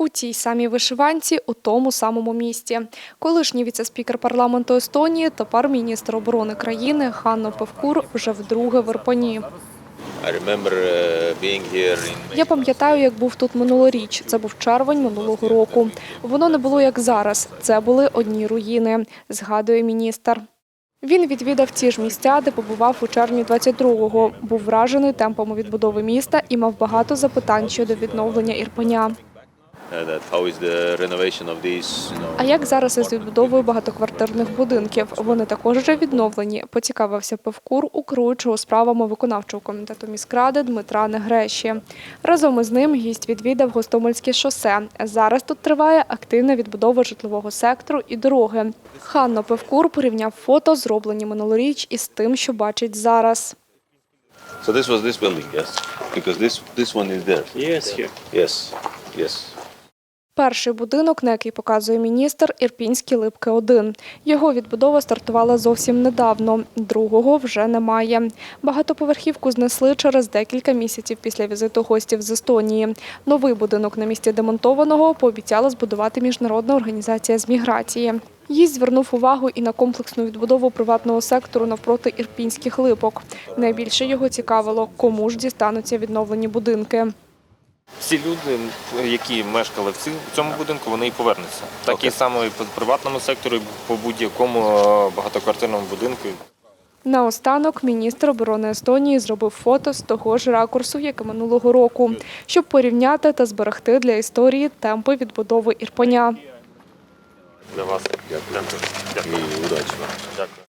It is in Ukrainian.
У тій самій вишиванці, у тому самому місті. Колишній віцеспікер парламенту Естонії, тепер міністр оборони країни Ханно Певкур вже вдруге в remember uh, Я пам'ятаю, як був тут минулоріч. Це був червень минулого року. Воно не було як зараз. Це були одні руїни, згадує міністр. Він відвідав ті ж місця, де побував у червні 22-го. Був вражений темпами відбудови міста і мав багато запитань щодо відновлення Ірпеня. А як зараз із відбудовою багатоквартирних будинків? Вони також вже відновлені. Поцікавився Певкур у керуючого справами виконавчого комітету міськради Дмитра Негреші. Разом із ним гість відвідав Гостомельське шосе. Зараз тут триває активна відбудова житлового сектору і дороги. Ханно Певкур порівняв фото, зроблені минулоріч, із тим, що бачить зараз. So this was this building, yes, because this this one is there. Yes, here. Yes, yes. Перший будинок, на який показує міністр, Ірпінські Липки 1 Його відбудова стартувала зовсім недавно. Другого вже немає. Багатоповерхівку знесли через декілька місяців після візиту гостів з Естонії. Новий будинок на місці демонтованого пообіцяла збудувати міжнародна організація з міграції. Їсть звернув увагу і на комплексну відбудову приватного сектору навпроти ірпінських липок. Найбільше його цікавило, кому ж дістануться відновлені будинки. Всі люди, які мешкали в цьому будинку, вони і повернуться. Так і само і по приватному сектору, і по будь-якому е, багатоквартирному будинку. Наостанок міністр оборони Естонії зробив фото з того ж ракурсу, як і минулого року, щоб порівняти та зберегти для історії темпи відбудови Ірпеня. Для вас. Дякую. Дякую. І удачі вам. Дякую.